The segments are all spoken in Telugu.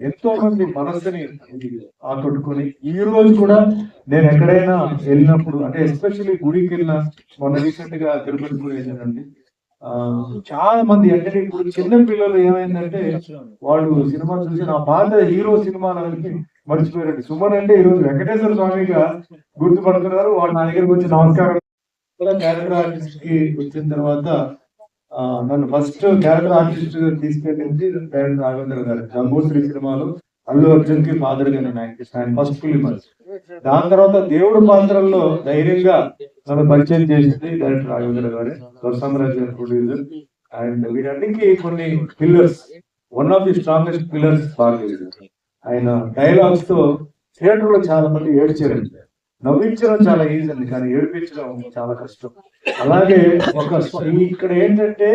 ఎంతో మంది మనస్సుని ఆకట్టుకుని ఈ రోజు కూడా నేను ఎక్కడైనా వెళ్ళినప్పుడు అంటే ఎస్పెషల్లీ గుడికి వెళ్ళిన మొన్న రీసెంట్గా తిరుపతి గుడి వెళ్ళానండి ఆ, చాలా మంది అంటే ఇప్పుడు చిన్న పిల్లలు ఏమైందంటే వాళ్ళు సినిమా చూసి నా పాత హీరో సినిమాలకి మర్చిపోయారండి. సుమన్ అంటే ఈరోజు వెంకటేశ్వర స్వామిగా గుర్తుపడుతున్నారు. వాళ్ళు నా దగ్గరికి వచ్చి నమస్కారం. కూడా క్యారెక్టర్ ఆర్టిస్ట్కి వచ్చిన తర్వాత నన్ను ఫస్ట్ క్యారెక్టర్ ఆర్టిస్ట్ తీసుకెళ్ళింది డైరెక్టర్ రాఘవేంద్ర గారు. గంగోత్రి సినిమాలో అల్లు అర్జున్కి ఫాదర్గా నేను యాక్ట్ ఆయన ఫస్ట్ ఫిలిం దాని తర్వాత దేవుడు పాత్రల్లో ధైర్యంగా నన్ను పరిచయం చేసింది డైరెక్టర్ రాఘవేంద్ర గారు. సామ్రాజ్ గారు ప్రొడ్యూసర్ అండ్ వీటన్నిటికీ కొన్ని pillars one of the strongest pillars Bhargavi ఆయన డైలాగ్స్తో థియేటర్లో చాలా మంది ఏడ్చారండి. నవ్వించడం చాలా ఈజీ అండి కానీ ఏడిపించడం చాలా కష్టం. అలాగే ఒక ఇక్కడ ఏంటంటే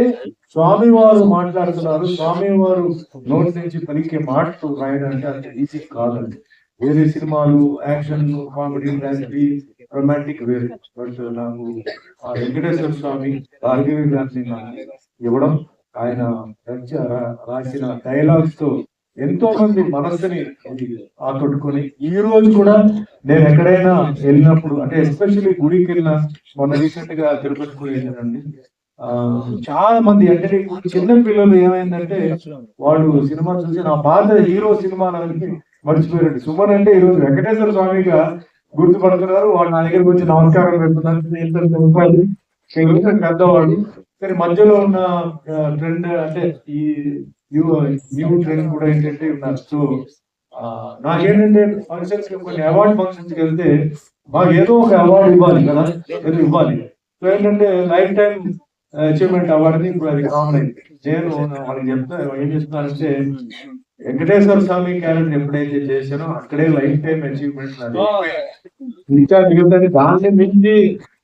స్వామి వారు మాట్లాడుతున్నారు స్వామి వారు నోటి నుంచి పలికే మాటలు రాయడం అంటే అంత ఈజీ కాదండి. వేరే సినిమాలు యాక్షన్ కామెడీ లాంటివి రొమాంటిక్ వేరే. బట్ నాకు ఆ వెంకటేశ్వర స్వామి భార్గవి గారిని ఇవ్వడం ఆయన రాసిన డైలాగ్స్తో ఎంతో మంది మనస్సుని ఆకట్టుకుని ఈ రోజు కూడా నేను ఎక్కడైనా వెళ్ళినప్పుడు అంటే ఎస్పెషల్లీ గుడికి వెళ్ళిన మొన్న రీసెంట్గా తిరుపతి గుడి వెళ్ళానండి. ఆ, చాలా మంది అంటే చిన్న పిల్లలు ఏమైందంటే వాళ్ళు సినిమా చూసి నా పాత హీరో సినిమాలకి మర్చిపోయారండి. సుమన్ అంటే ఈరోజు వెంకటేశ్వర స్వామిగా గుర్తుపడుతున్నారు. వాళ్ళు నా దగ్గరికి వచ్చి నమస్కారం పెడుతున్నారు పెద్దవాళ్ళు సరే కానీ మధ్యలో ఉన్న ట్రెండ్ అంటే ఈ న్యూ న్యూ ట్రెండ్ కూడా ఏంటంటే ఉన్నారు సో నాకేంటంటే ఫంక్షన్స్ కొన్ని అవార్డ్ ఫంక్షన్స్కి వెళ్తే మాకు ఏదో ఒక అవార్డు ఇవ్వాలి కదా ఏదో ఇవ్వాలి. సో ఏంటంటే లైఫ్ టైం అచీవ్మెంట్ అవార్డు ఇప్పుడు అది కామన్ అయింది నేను వాళ్ళకి చెప్తా ఏం చేస్తున్నానంటే వెంకటేశ్వర స్వామి క్యారెక్టర్ ఎప్పుడైతే చేశానో అక్కడే లైఫ్ టైం అచీవ్మెంట్ ఇంకా మిగతాది దాన్ని మించి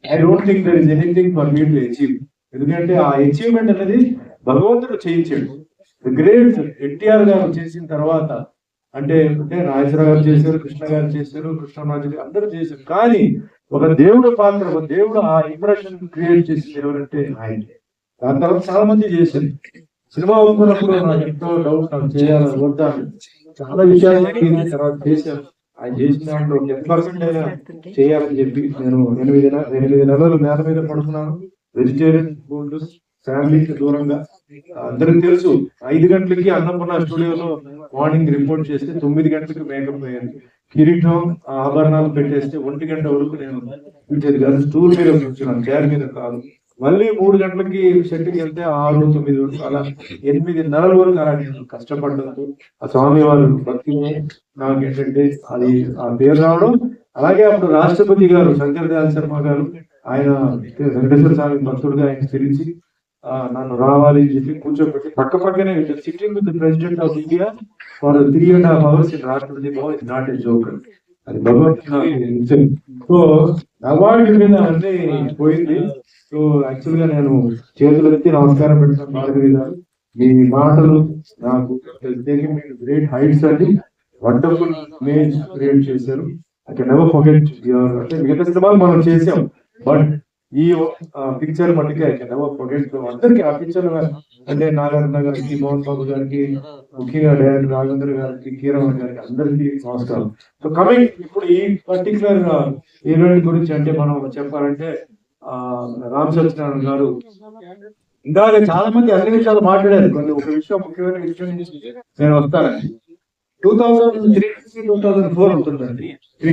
I don't think there is anything for me to achieve ఎందుకంటే ఆ అచీవ్మెంట్ అనేది భగవంతుడు చేయించాడు. గ్రేట్ ఎన్టీఆర్ గారు చేసిన తర్వాత అంటే అంటే రాజేశ్వర గారు చేశారు కృష్ణ గారు చేశారు కృష్ణరాజు గారు అందరూ చేశారు. కానీ ఒక దేవుడు పాత్ర ఒక దేవుడు ఆ ఇంప్రెషన్ క్రియేట్ చేసింది ఎవరంటే ఆయన దాని తర్వాత చాలా మంది చేశారు. సినిమా అనుకున్నప్పుడు నాకు ఎంతో డౌట్ నాకు చేయాలని వద్దా చాలా విషయాలు తర్వాత చేశాను. ఆయన చేసిన దాంట్లో టెన్ పర్సెంట్ అయినా చేయాలని చెప్పి నేను ఎనిమిది ఎనిమిది నెలలు నేల మీద పడుతున్నాను వెజిటేరియన్ ఫుడ్ ఫ్యామిలీకి దూరంగా. అందరికి తెలుసు ఐదు గంటలకి అన్నపూర్ణ స్టూడియోలో మార్నింగ్ రిపోర్ట్ చేస్తే తొమ్మిది గంటలకు మేకప్ అయ్యాను కిరీటం ఆభరణాలు పెట్టేస్తే ఒంటి గంట వరకు నేను కూర్చేది కాదు. స్టూల్ మీద కూర్చున్నాను చైర్ మీద కాదు. మళ్ళీ మూడు గంటలకి షెట్కి వెళ్తే ఆరు తొమ్మిది వరకు అలా ఎనిమిది నెలల వరకు అలా నేను కష్టపడ్డాను. ఆ స్వామి వాళ్ళు భక్తి నాకు ఏంటంటే అది ఆ పేరు రావడం. అలాగే అప్పుడు రాష్ట్రపతి గారు శంకర్ దయాల్ శర్మ గారు ఆయన వెంకటేశ్వర స్వామి భక్తుడిగా ఆయన పిలిచి నన్ను రావాలి అని చెప్పి కూర్చోబెట్టి పక్క పక్కనే sitting with president of India for three and half hours in Rashtrapati Bhavan is not a joke అది భగవంతుడు సో అవార్డు మీద అన్ని పోయింది. సో యాక్చువల్గా నేను చేతులు ఎత్తి నమస్కారం పెట్టిన భారతీయ గారు. మీ మాటలు నాకు గ్రేట్ హైట్స్ అండి. వండర్ఫుల్ ఇమేజ్ క్రియేట్ చేశారు. I can never forget your అంటే మిగతా సినిమాలు మనం చేసాం. బట్ ఈ పిక్చర్ మట్టుకే ఐ కెన్ అందరికి ఆ పిక్చర్ అంటే నాగార్జున గారికి మోహన్ బాబు గారికి ముఖ్యంగా డైరెక్టర్ రాఘవేంద్ర గారికి కీరవన్ గారికి అందరికీ నమస్కారం. సో కమింగ్ ఇప్పుడు ఈ పర్టికులర్ హీరోయిన్ గురించి అంటే మనం చెప్పాలంటే ఆ రామ్ సత్యనారాయణ గారు ఇందాక చాలా మంది అన్ని విషయాలు మాట్లాడారు. కొన్ని ఒక విషయం ముఖ్యమైన విషయం నేను వస్తాను two thousand three two thousand four ఉంటుందండి.